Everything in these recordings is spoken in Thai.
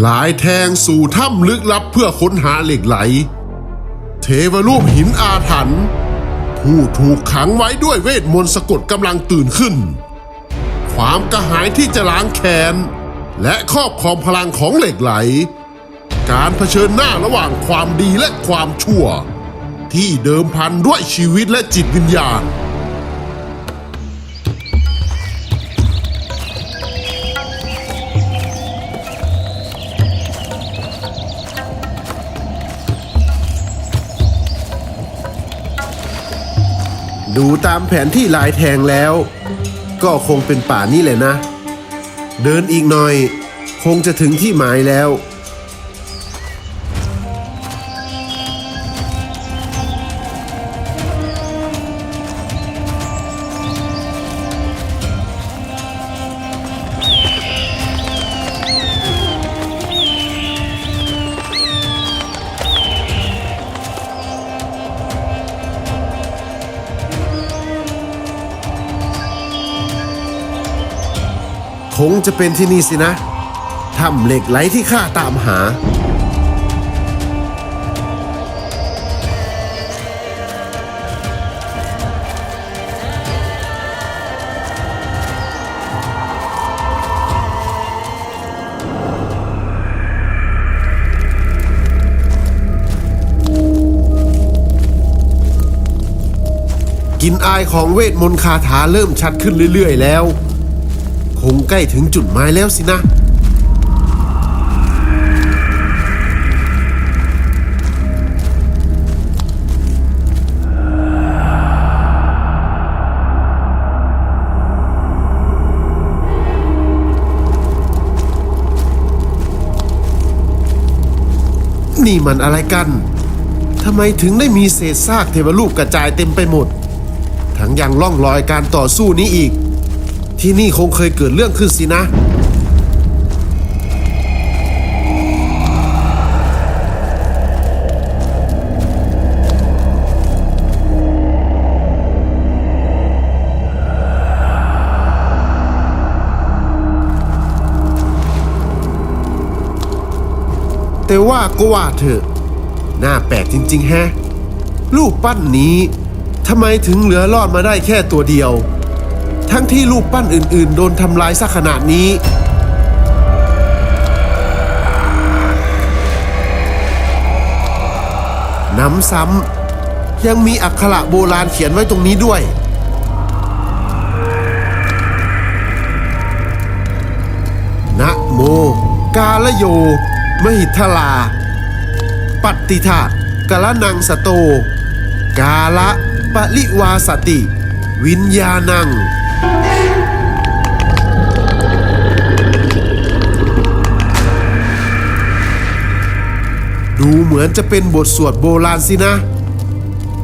หลายแทงสู่ถ้ำลึกลับเพื่อค้นหาเหล็กไหล เทวรูปหินอาถรรพ์ผู้ถูกขังไว้ด้วยเวทมนต์สะกดกำลังตื่นขึ้น ความกระหายที่จะล้างแค้น และครอบครองพลังของเหล็กไหล การเผชิญหน้าระหว่างความดีและความชั่ว ที่เดิมพันด้วยชีวิตและจิตวิญญาณ ดูตามแผนที่ลายแทงแล้ว ก็คงเป็นป่านี่แหละนะ เดินอีกหน่อย คงจะถึงที่หมายแล้ว งจะเป็นที่นี่สินะถ้ำเหล็กไหลที่ข้าตามหากลินอายของเวทมนต์คาถาเริ่มชัดขึ้นเรื่อย ๆ แล้ว คงใกล้ถึงจุดหมายแล้วสินะ นี่มันอะไรกัน ทำไมถึงได้มีเศษซากเทวรูปกระจายเต็มไปหมด ทั้งยังล่องรอยการต่อสู้นี้อีก ที่นี่คงเคยเกิดเรื่องขึ้นสินะ แต่ว่าก็ว่าเถอะ น่าแปลกจริง ๆ แฮะ รูปปั้นนี้ทำไมถึงเหลือรอดมาได้แค่ตัวเดียว ทั้งที่รูปปั้นอื่นๆ โดนทำลายซะขนาดนี้ น้ำซ้ำยังมีอักขระโบราณเขียนไว้ตรงนี้ด้วย นะโม กาลโย มหิทลา ปัตติทะกะละนังสโต กาละปะลิวาสติ วิญญาณัง ดูเหมือนจะเป็นบทสวดโบราณสินะ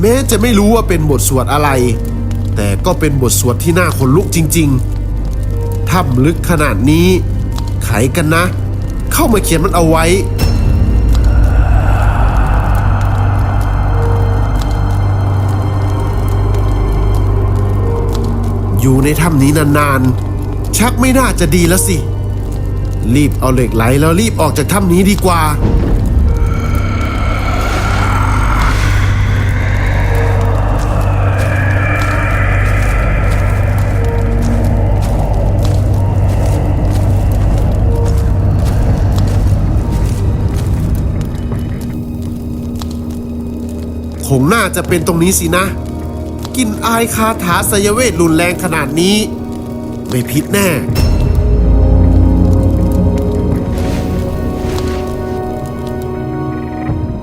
แม้จะไม่รู้ว่าเป็นบทสวดอะไร แต่ก็เป็นบทสวดที่น่าขนลุกจริง ๆ ถ้ำลึกขนาดนี้ ไขกันนะ เข้ามาเขียนมันเอาไว้อยู่ในถ้ำนี้นานๆ ชักไม่น่าจะดีแล้วสิ รีบเอาเหล็กไหลแล้วรีบออกจากถ้ำนี้ดีกว่า คงน่าจะเป็นตรงนี้สินะกินอายคาถาสยเวทรุนแรงขนาดนี้ ไม่ผิดแน่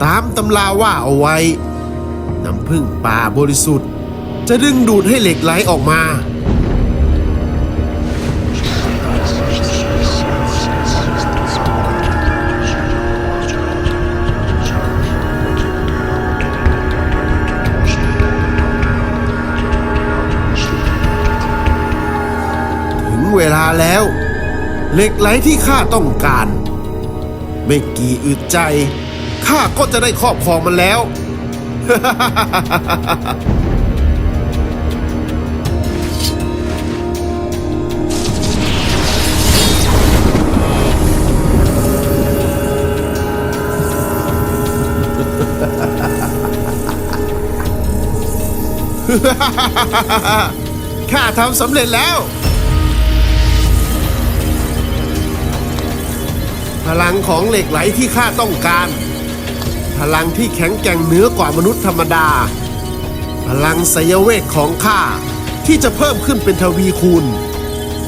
ตามตำราว่าเอาไว้ น้ำพึ่งป่าบริสุทธิ์ จะดึงดูดให้เหล็กไหลออกมา เวลาแล้ว เหล็กไหลที่ข้าต้องการ ไม่กี่อึดใจข้าก็จะได้ครอบครองมันแล้ว ข้าทำสำเร็จแล้ว ลังของเหล็กไหลที่ข้าต้องการ พลังที่แข็งแกร่งเหนือกว่ามนุษย์ธรรมดา พลังไสยเวทของข้าที่จะเพิ่มขึ้นเป็นทวีคูณ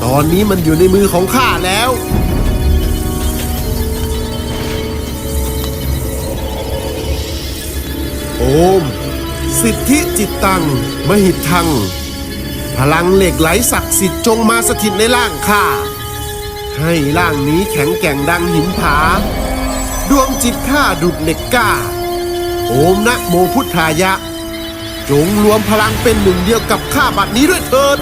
ตอนนี้มันอยู่ในมือของข้าแล้ว โอม สิทธิจิตตัง มหิตทัง พลังเหล็กไหลศักดิ์สิทธิ์จงมาสถิตในร่างข้า ให้ร่างนี้แข็งแกร่งดังหินผา ดวงจิตข้าดุดเหล็กก้า โอมนะโมพุทธายะ จงรวมพลังเป็นหนึ่งเดียวกับข้าบัดนี้ด้วยเถิด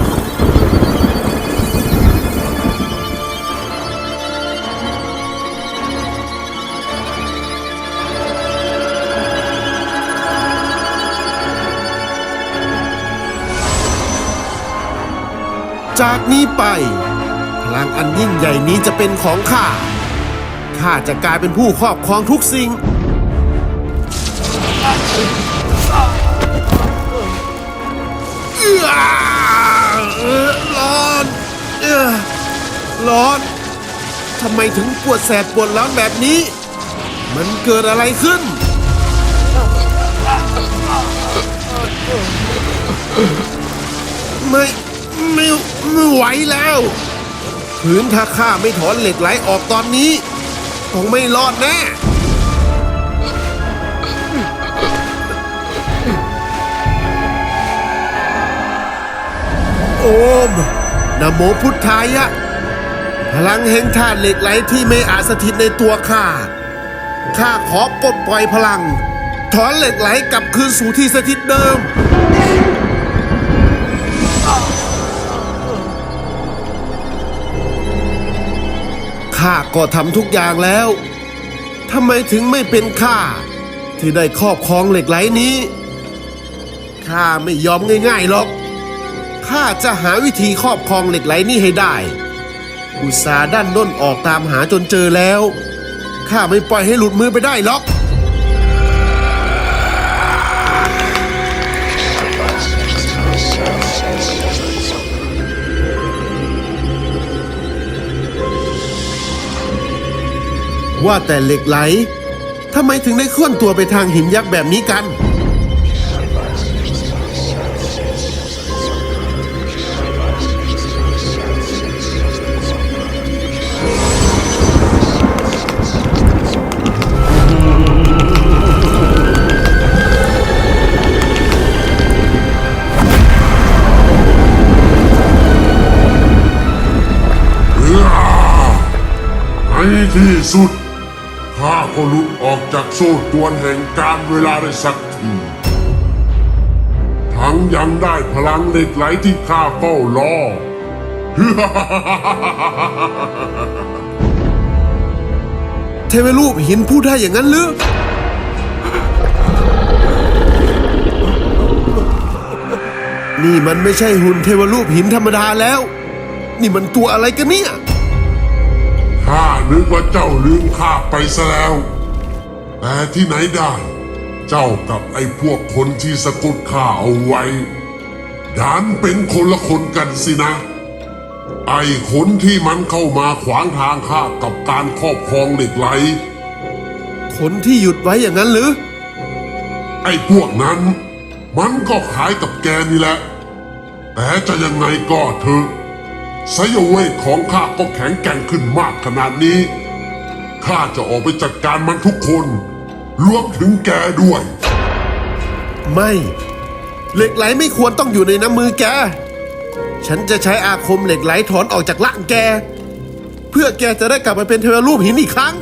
จากนี้ไป พลังอันยิ่งใหญ่นี้จะเป็นของข้า ข้าจะกลายเป็นผู้ครอบครองทุกสิ่ง ร้อนร้อน ทำไมถึงปวดแสบปวดร้อนแบบนี้ มันเกิดอะไรขึ้นไม่ไม่ไม่ไหวแล้ว พื้นถ้าข้าไม่ถอนเหล็กไหลออกตอนนี้คงไม่รอดแน่โอมนโมพุทธายะ พลังแห่งธาตุเหล็กไหลที่ไม่อาจสถิตในตัวข้า ข้าขอปลดปล่อยพลัง ถอนเหล็กไหลกลับคืนสู่ที่สถิตเดิม ข้าก็ทำทุกอย่างแล้วทำไมถึงไม่เป็นข้าที่ได้ครอบครองเหล็กไหลนี้ข้าไม่ยอมง่ายๆหรอกข้าจะหาวิธีครอบครองเหล็กไหลนี้ให้ได้ อุตสาด้านด้นออกตามหาจนเจอแล้วข้าไม่ปล่อยให้หลุดมือไปได้หรอก ว่าแต่เหล็กไหลทำไมถึงได้เคลื่อนตัวไปทางหินยักษ์แบบนี้กันในที่สุด ก็หลุดออกจากโซ่ตรวนแห่งการเวลาได้สักทีทั้งยังได้พลังเหล็กไหลที่ข้าเฝ้ารอเทวรูปหินพูดได้อย่างนั้นหรือนี่มันไม่ใช่หุ่นเทวรูปหินธรรมดาแล้ว นี่มันตัวอะไรกันเนี่ย นึกว่าเจ้าลืมข้าไปซะแล้ว แต่ที่ไหนได้ เจ้ากับไอ้พวกคนที่สะกดข้าเอาไว้ดันเป็นคนละคนกันสินะ ไอ้คนที่มันเข้ามาขวางทางข้ากับการครอบครองเหล็กไหล คนที่หยุดไว้อย่างนั้นหรือ ไอ้พวกนั้น มันก็ขายกับแกนี่แหละ แต่จะยังไงก็เถอะ สยเวทของข้าก็แข็งแกร่งขึ้นมากขนาดนี้ ข้าจะออกไปจัดการมันทุกคน รวมถึงแกด้วย ไม่ เหล็กไหลไม่ควรต้องอยู่ในน้ำมือแก ฉันจะใช้อาคมเหล็กไหลถอนออกจากร่างแก เพื่อแกจะได้กลับมาเป็นเทวรูปหินอีกครั้ง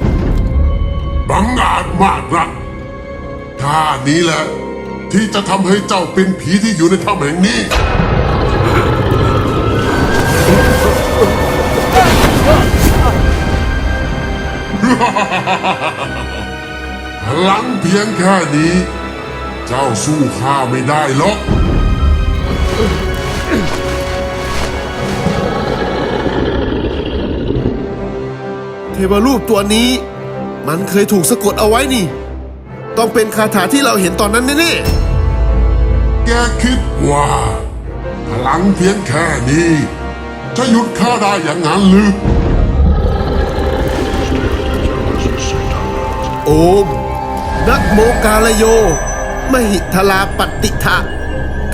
บังอาจมากนะท่านี้แหละที่จะทำให้เจ้าเป็นผีที่อยู่ในถ้ำแห่งนี้ พลังเพียงแค่นี้ เจ้าสู้ข้าไม่ได้หรอกเทวรูปตัวนี้ มันเคยถูกสะกดเอาไว้นี่ ต้องเป็นคาถาที่เราเห็นตอนนั้นแน่แกคิดว่า พลังเพียงแค่นี้ จะหยุดข้าได้อย่างนั้นหรือ โอมนะโมกาลโย มหิทลาปฏิทะ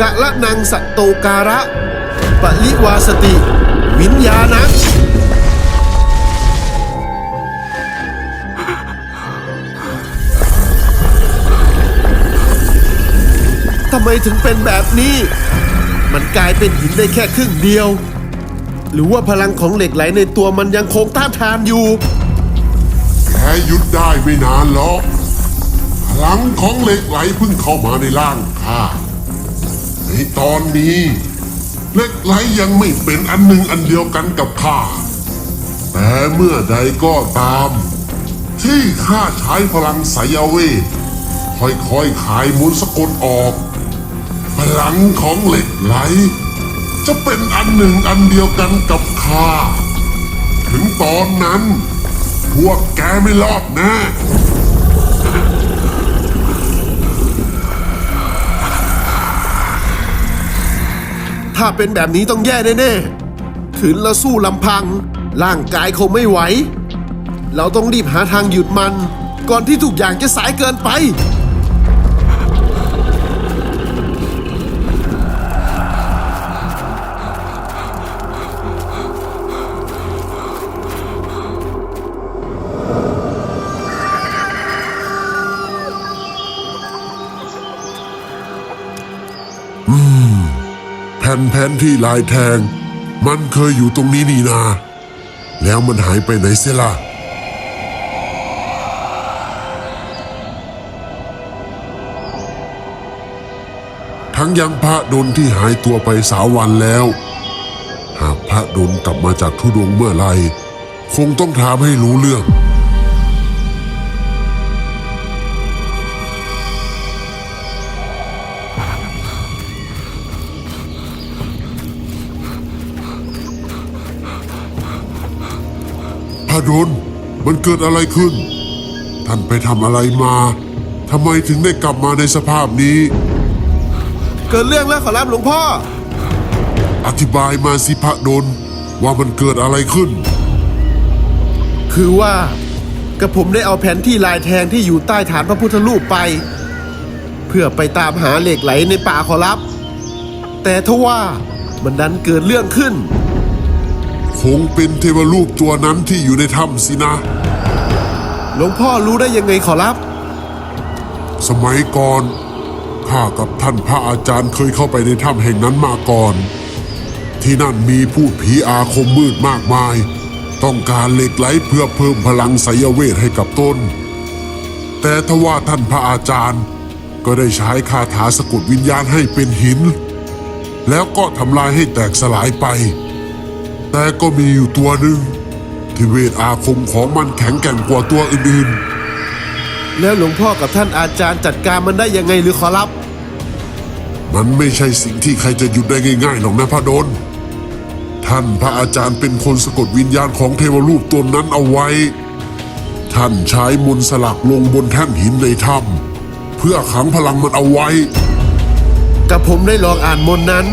กะละนังสัตโตการะ ปริวาสติ วิญญาณังทำไมถึงเป็นแบบนี้ มันกลายเป็นหินได้แค่ครึ่งเดียว หรือว่าพลังของเหล็กไหลในตัวมันยังคงต้านทานอยู่ แค่หยุดได้ไม่นานหรอกพลังของเหล็กไหลเพิ่งเข้ามาในร่างข้าในตอนนี้เหล็กไหลยังไม่เป็นอันหนึ่งอันเดียวกันกับข้าแต่เมื่อใดก็ตาม ที่ข้าใช้พลังไสยเวทค่อยๆขายมนสะกดออก พลังของเหล็กไหล จะเป็นอันหนึ่งอันเดียวกันกับข้าถึงตอนนั้น พวกแกไม่รอดแน่ถ้าเป็นแบบนี้ต้องแย่แน่ๆขืนแล้วสู้ลำพัง ร่างกายคงไม่ไหว เราต้องรีบหาทางหยุดมัน ก่อนที่ทุกอย่างจะสายเกินไป แผนที่ลายแทง มันเคยอยู่ตรงนี้นี่นา แล้วมันหายไปไหนเสียล่ะทั้งยังพระดนที่หายตัวไปสาววันแล้ว หากพระดนกลับมาจากทุดงเมื่อไร คงต้องถามให้รู้เรื่อง พระดลมันเกิดอะไรขึ้น ท่านไปทำอะไรมาทำไมถึงได้กลับมาในสภาพนี้ เกิดเรื่องแล้วขอรับหลวงพ่อ อธิบายมาสิพระดลว่ามันเกิดอะไรขึ้น คือว่ากับผมได้เอาแผนที่ลายแทงที่อยู่ใต้ฐานพระพุทธรูปไป เพื่อไปตามหาเหล็กไหลในป่าขอรับ แต่ทว่ามันดันเกิดเรื่องขึ้นค งเป็นเทวรูปตัวนั้นที่อยู่ในถ้ำสินะ หลวงพ่อรู้ได้ยังไงขอรับ สมัยก่อนข้ากับท่านพระอาจารย์เคยเข้าไปในถ้ำแห่งนั้นมาก่อน ที่นั่นมีผู้ผีอาคมมืดมากมาย ต้องการเหล็กไหลเพื่อเพิ่มพลังไสยเวทให้กับตนแต่ทว่าท่านพระอาจารย์ ก็ได้ใช้คาถาสะกดวิญญาณให้เป็นหิน แล้วก็ทำลายให้แตกสลายไป แต่ก็มีอยู่ตัวหนึ่งที่เวทอาคมของมันแข็งแกร่งกว่าตัวอื่นๆ แล้วหลวงพ่อกับท่านอาจารย์จัดการมันได้ยังไงหรือขอรับ มันไม่ใช่สิ่งที่ใครจะหยุดได้ง่ายๆหรอกนะพระดลท่านพระอาจารย์เป็นคนสะกดวิญญาณของเทวรูปตนนั้นเอาไว้ ท่านใช้มนต์สลักลงบนแท่นหินในถ้ำเพื่อขังพลังมันเอาไว้ กับผมได้ลองอ่านมนต์นั้น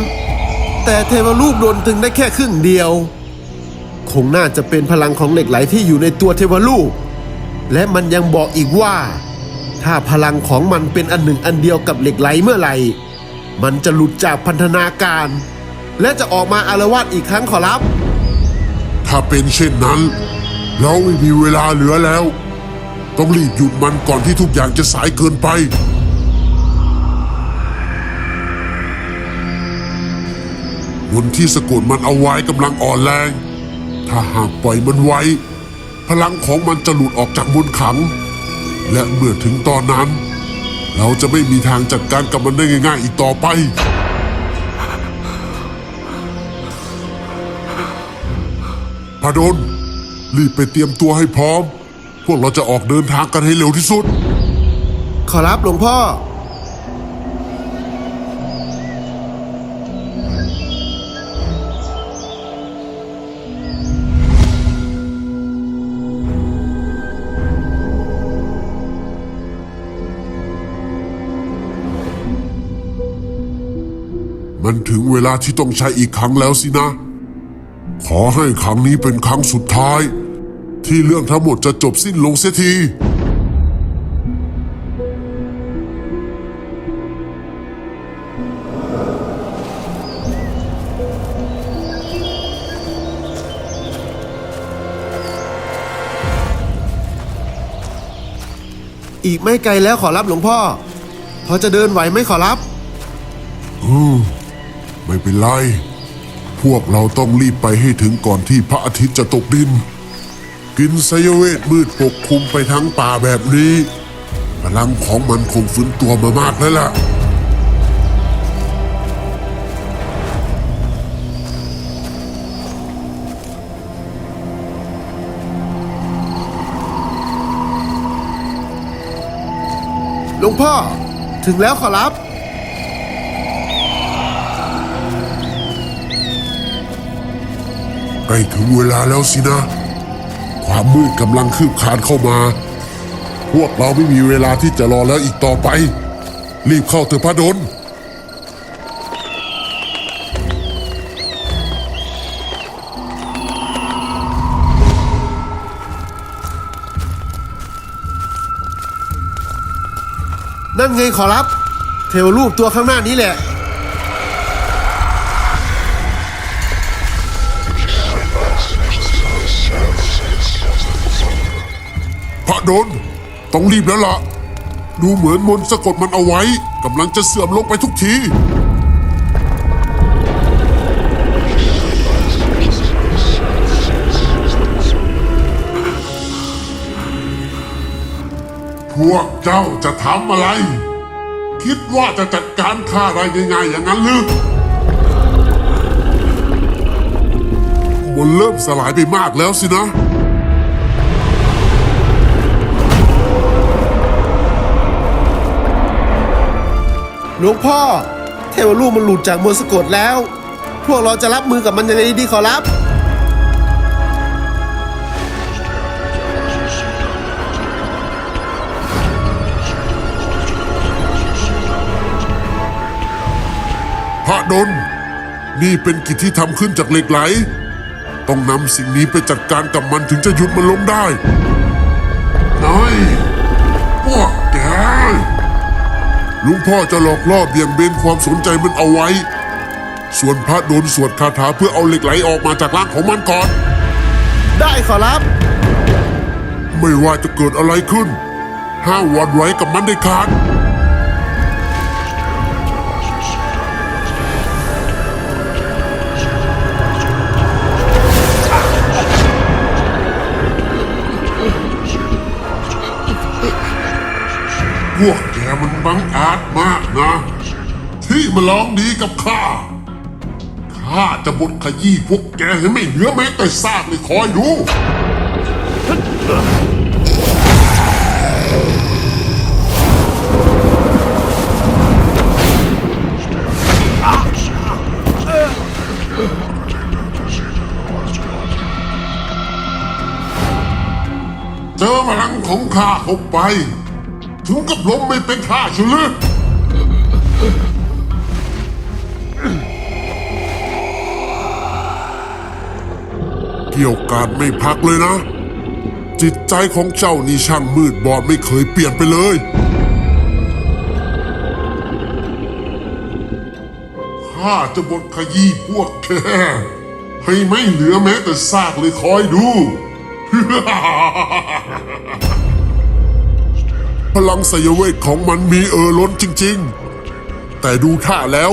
แต่เทวรูปโดนตึงได้แค่ครึ่งเดียว คงน่าจะเป็นพลังของเหล็กไหลที่อยู่ในตัวเทวรูป และมันยังบอกอีกว่า ถ้าพลังของมันเป็นอันหนึ่งอันเดียวกับเหล็กไหลเมื่อไหร่ มันจะหลุดจากพันธนาการ และจะออกมาอารวาสอีกครั้งขอรับ ถ้าเป็นเช่นนั้น เราไม่มีเวลาเหลือแล้ว ต้องรีบหยุดมันก่อนที่ทุกอย่างจะสายเกินไป มนต์ที่สะกดมันเอาไว้กำลังอ่อนแรง ถ้าหากปล่อยมันไว้ พลังของมันจะหลุดออกจากมนขัง และเมื่อถึงตอนนั้น เราจะไม่มีทางจัดการกับมันได้ง่าย ๆ อีกต่อไป พระดลรีบไปเตรียมตัวให้พร้อม พวกเราจะออกเดินทางกันให้เร็วที่สุด ขอรับหลวงพ่อ มันถึงเวลาที่ต้องใช้อีกครั้งแล้วสินะ ขอให้ครั้งนี้เป็นครั้งสุดท้าย ที่เรื่องทั้งหมดจะจบสิ้นลงเสียทีอีกไม่ไกลแล้วขอรับหลวงพ่อ พอจะเดินไหวไหมขอรับ ไม่เป็นไร พวกเราต้องรีบไปให้ถึงก่อนที่พระอาทิตย์จะตกดิน กินไซเวทมืดปกคลุมไปทั้งป่าแบบนี้ พลังของมันคงฟื้นตัวมามากแล้วล่ะหลวงพ่อ ถึงแล้วขอรับ ใกล้ถึงเวลาแล้วสินะ ความมืดกำลังคืบคลานเข้ามา พวกเราไม่มีเวลาที่จะรอแล้วอีกต่อไป รีบเข้าเถอะพระดลนั่นไงขอรับ เทวรูปตัวข้างหน้านี้แหละ ดลต้องรีบแล้วล่ะ ดูเหมือนมนต์สะกดมันเอาไว้กำลังจะเสื่อมลงไปทุกทีพวกเจ้าจะทำอะไร คิดว่าจะจัดการข้าได้ง่ายๆอย่างนั้นหรือมันเริ่มสลายไปมากแล้วสินะ หลวงพ่อ เทวรูปมันหลุดจากมนต์สะกดแล้ว พวกเราจะรับมือกับมันยังไงดีขอรับ พระดลนี่เป็นกิจที่ทำขึ้นจากเหล็กไหล ต้องนำสิ่งนี้ไปจัดการกับมันถึงจะหยุดมันลงได้น้อยพวก ลุงพ่อจะหลอกล่อเบี่ยงเบนความสนใจมันเอาไว้ ส่วนพระดลสวดคาถาเพื่อเอาเหล็กไหลออกมาจากร่างของมันก่อน ได้ขอรับ ไม่ว่าจะเกิดอะไรขึ้น ห้ามหวั่นไหวกับมันได้ขาด บังอาจมากนะ ที่มาลองดีกับข้า ข้าจะบดขยี้พวกแกให้ไม่เหลือแม้แต่ซากเลยคอยดูเจอพลังของข้าเข้าไป ถึงกับล้มไม่เป็นท่าเฉลยเกี่ยวกาดไม่พักเลยนะ จิตใจของเจ้านี่ช่างมืดบอดไม่เคยเปลี่ยนไปเลย ข้าจะบดขยี้พวกแกให้ไม่เหลือแม้แต่ซากเลยคอยดู พลังสยเวทของมันมีเออล้นจริง ๆ แต่ดูท่าแล้ว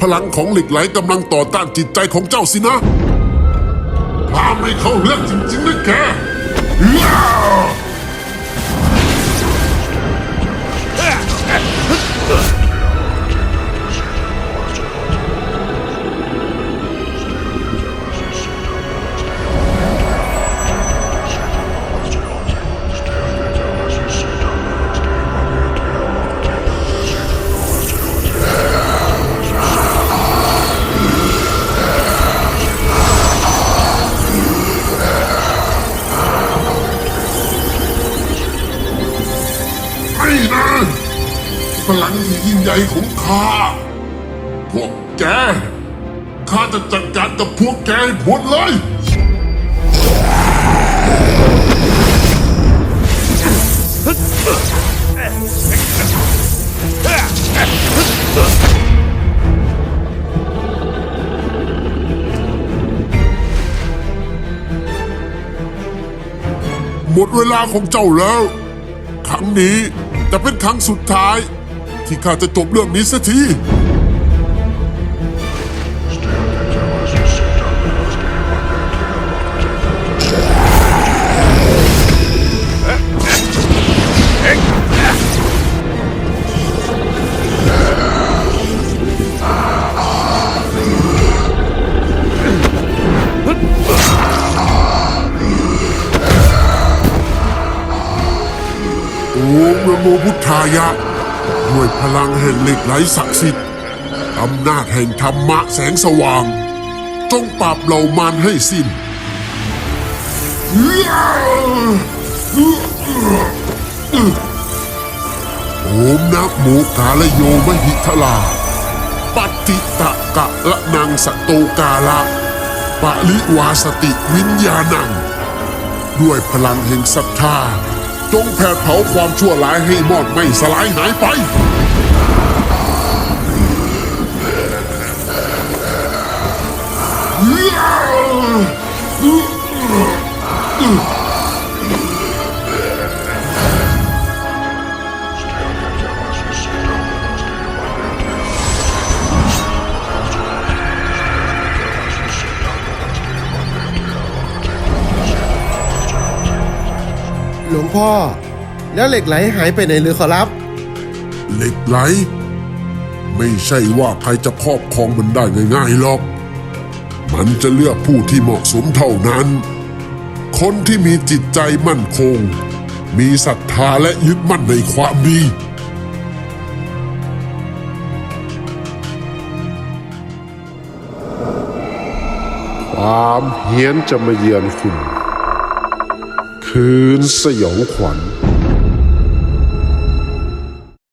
พลังของเหล็กไหลกำลังต่อต้านจิตใจของเจ้าสินะพาไม่เข้าเรื่องจริงๆนะแก ของข้า พวกแก ข้าจะจัดการกับพวกแกให้หมดเลยหมดเวลาของเจ้าแล้ว ครั้งนี้จะเป็นครั้งสุดท้าย ที่ข้าจะจบเรื่องนี้สักที โอมนะโมพุทธายะ ด้วยพลังแห่งเหล็กไหลศักดิ์สิทธิ์อำนาจแห่งธรรมะแสงสว่าง จงปราบเหล่ามารให้สิ้นโอมนะโมกาลโยมหิทลา ปฏิตะกะละนังสโตกาละ ปะลิวาสติวิญญาณัง ด้วยพลังแห่งศรัทธา จงแผดเผาความชั่วร้ายให้หมอดไม่สลายหายไป หลวงพ่อ แล้วเหล็กไหลหายไปไหนหรือขอรับ เหล็กไหล ไม่ใช่ว่าใครจะครอบครองมันได้ง่ายๆหรอก มันจะเลือกผู้ที่เหมาะสมเท่านั้น คนที่มีจิตใจมั่นคง มีศรัทธาและยึดมั่นในความดีความเฮี้ยนจะมาเยือนคุณ คืนสยองขวัญ